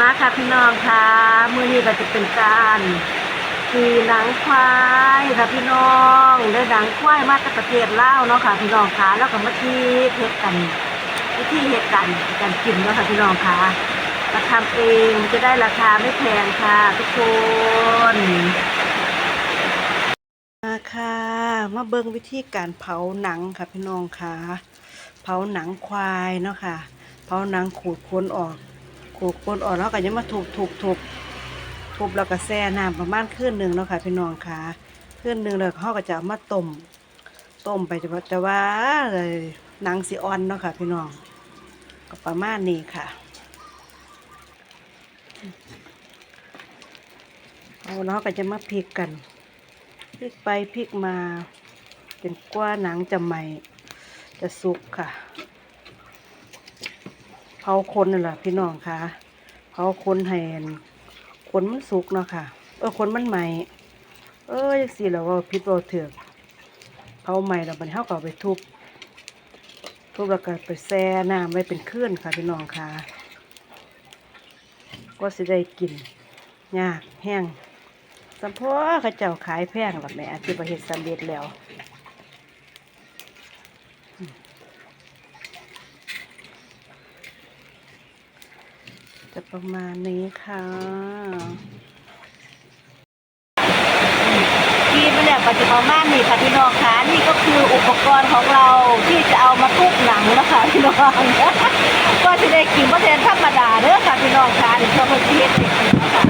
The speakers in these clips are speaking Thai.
มาค่ะพี่น้องค่ะมื้อนี้ก็จะเป็นการกีหนังควายค่ะพี่น้องได้หนังควายมาจากประเทศลาวเนาะค่ะพี่น้องค่ะแล้วก็มาที่เฮ็ดกันวิธีเฮ็ดกันการกินเนาะค่ะพี่น้องค่ะมาทำเองจะได้ราคาไม่แพงค่ะ ทุกคนมาค่ะมาเบิ่งวิธีการเผาหนังค่ะพี่น้องค่ะ เผาหนังควายเนาะค่ะ เผาหนังขูดโคนออก ขูดโคนออกแล้วก็ยังมาถูกถูกถูกทุบแล้วก็แช่น้ำประมาณคืนหนึ่งเนาะค่ะพี่น้องค่ะคืนหนึ่งแล้วเขาก็จะเอามาต้มต้มไปแต่ว่าแต่ว่าเลยหนังสีอ่อนเนาะค่ะ พี่น้องก็ประมาณนี้ค่ะเอาแล้วก็จะมาพลิกกันพลิกไปพลิกมาจนกว่าหนังจะใหม่จะสุกค่ะ เผาคนนั่นแหละพี่น้องค่ะเผาคนให้คนมันสุกเนาะค่ะ เออคนมันใหม่ เออยังสี่แล้วว่าพิษเราเถือกเผาใหม่แล้วมันเท่ากับไปทุบทุบแล้วก็ไปแช่น้ำไว้เป็นเคลื่นค่ะพี่น้องค่ะ ก็สิได้กินยากแห้งสัมพอเขาเจ้าขายแพงหรอแม่อาจจะประเฮ็ดสำเร็จแล้ว จะประมาณนี้ค่ะที่มันแบบปัจจุบันมากนี่ค่ะพี่น้องคะนี่ก็คืออุปกรณ์ของเราที่จะเอามาทุบหนังนะคะพี่น้องก็จะได้กินเพราะฉะนั้นธรรมดาเด้อค่ะพี่น้องคะเดี๋ยวเราไปเฮ็ดเด็กๆนะคะ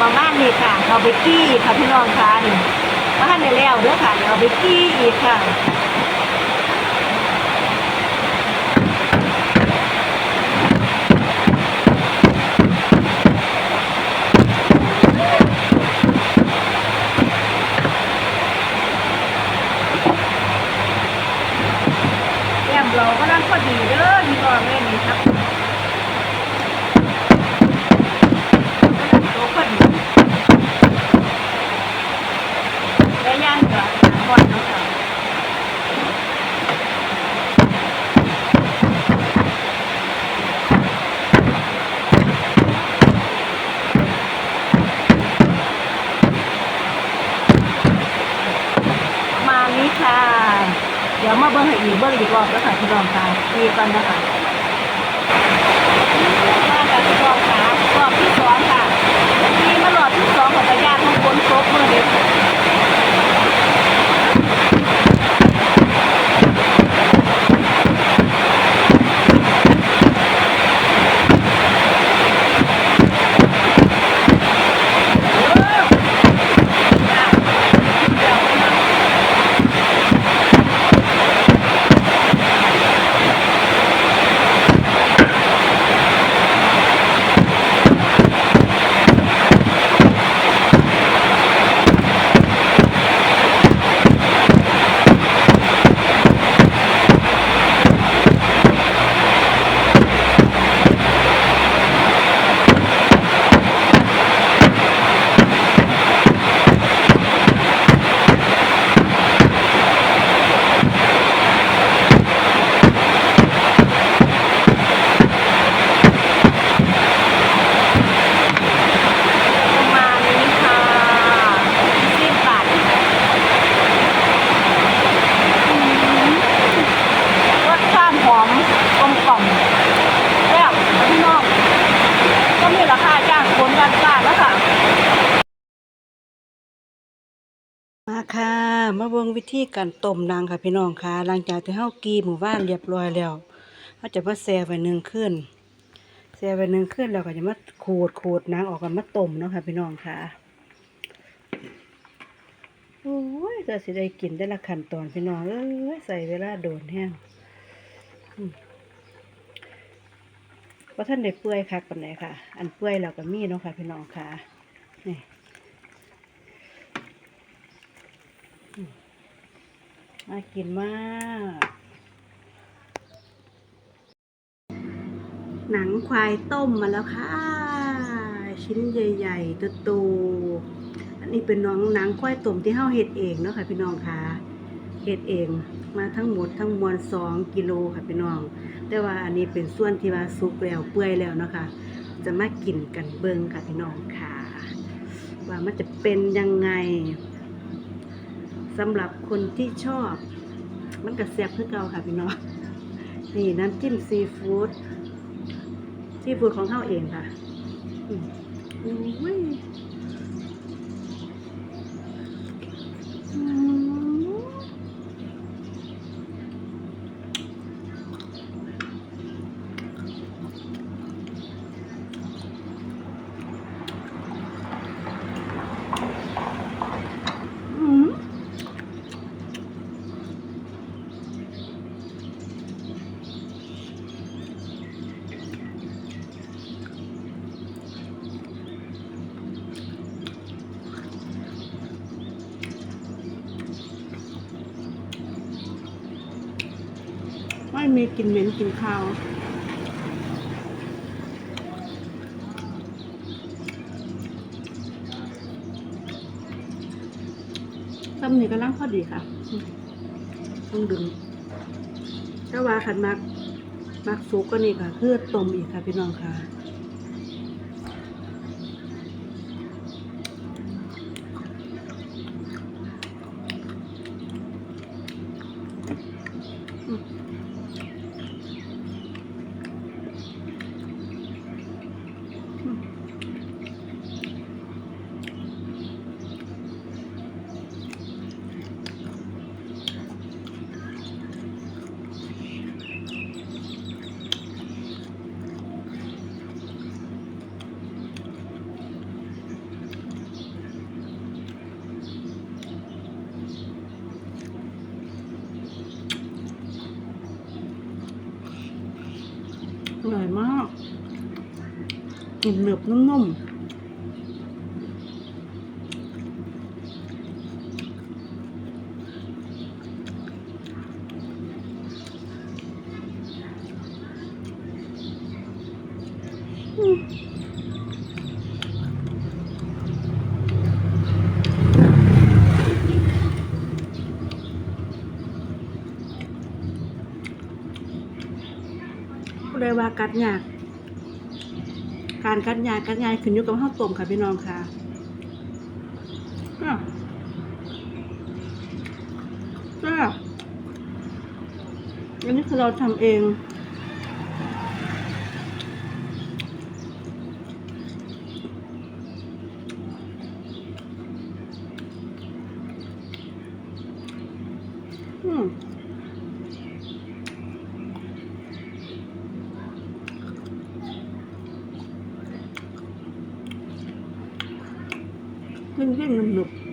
ประมาณนี้ค่ะ เอาไปกี้ค่ะพี่น้องค่ะนี่ว่านในแล้วเด้อค่ะเดี๋ยวเอาไปกี้อีกค่ะ แก้มเราก็นั่งพอดีเด้อพี่น้องแม่นี่ครับโตพอดีและย่างกับหาก่อนเนาะค่ะประมาณนี้ค่ะ เดี๋ยวมาเบิ้งให้อีกเบิ้งอีกรอบแล้วค่ะพี่น้องค่ะดีกันนะคะมาค่ะพี่รองค่ะรอบที่สองค่ะนี่มารอบที่สองของพยานของคนครบเมื่อนี้ประมาณนี้ค่ะสิบบาทอืมรสชาติหอมกลมกล่อมแซ่บพี่น้อง ก็มีราคาจ้างคนกันบ้านแล้วค่ะ มาค่ะ มาเบิ่งวิธีการต้มนางค่ะพี่น้องค่ะ หลังจากที่เฮากีหมู่บ้านเรียบร้อยแล้วเฮาจะมาแช่ไว้หนึ่งคืนแช่ไว้หนึ่งคืนแล้วก็จะมาขูดขูดนางออกกันมาต้มเนาะค่ะพี่น้องค่ะโอ้ยก็สิได้กินได้ละขั้นตอนพี่น้องเอ้ยใส่เวลาโดนแห้งอืมว่าท่านได้เปื่อยคักปานไหนค่ะ อันเปื่อยเราก็มีเนาะค่ะพี่น้องค่ะนี่อืม น่ากินมาก หนังควายต้มมาแล้วค่ะ ชิ้นใหญ่ๆโตๆอันนี้เป็นน้องหนังควายต้มที่เฮาเฮ็ดเองเนาะค่ะพี่น้องค่ะเฮ็ดเองมาทั้งหมดทั้งมวล2กิโลค่ะพี่น้อง แต่ว่าอันนี้เป็นส่วนที่ว่าสุกแล้วเปื่อยแล้วเนาะค่ะจะมากินกันเบิ่งค่ะพี่น้องค่ะ ว่ามันจะเป็นยังไง สำหรับคนที่ชอบ มันก็แซ่บคือเก่าค่ะพี่น้องนี่น้ำจิ้มซีฟู้ดซีฟู้ดของเขาเองค่ะอืมอุ้ย ม่มีกลิ่นเหม็นกลิ่นคาวตำหนิกำลังพอดีค่ะ ต้องดึงถ้าว่าขันมัก มักสุกก็นี่ค่ะ คือต้มอีกค่ะพี่น้องค่ะ อร่อยมากกลิ่นหนืบนุ่มๆอืมผู้ใดว่า กัดยากการกัดยากัดง่าขึ้นอยู่กับข้าวต้มค่ะพี่น้องค่ะก็อันนี้คือเราทำเอง อืม เล่นๆหนุบๆ